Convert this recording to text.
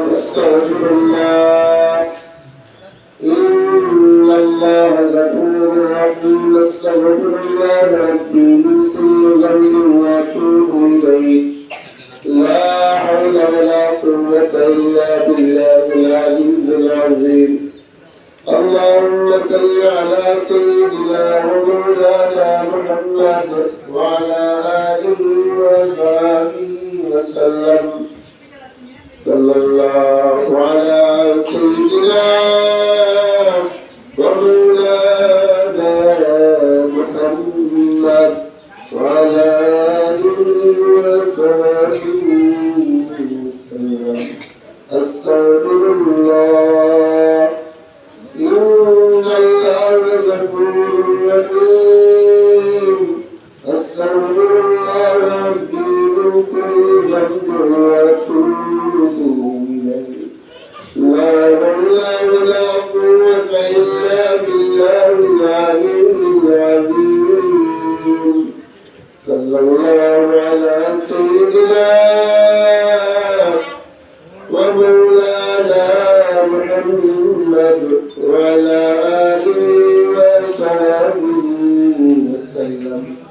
واستغفر الله إن الله غفور رحيم استغفر الله ربي كل ذنب وأتوب إليه لا حول ولا قوة إلا بالله العلي العظيم. اللهم صل على سيدنا ومولانا محمد وعلى آله وصحبه وسلم. محمد وعلى آله وصحبه وسلم أستغفر الله إن الله غفور رحيم صلى الله على سيدنا ومولانا محمد وعلى آله وصحبه وسلم.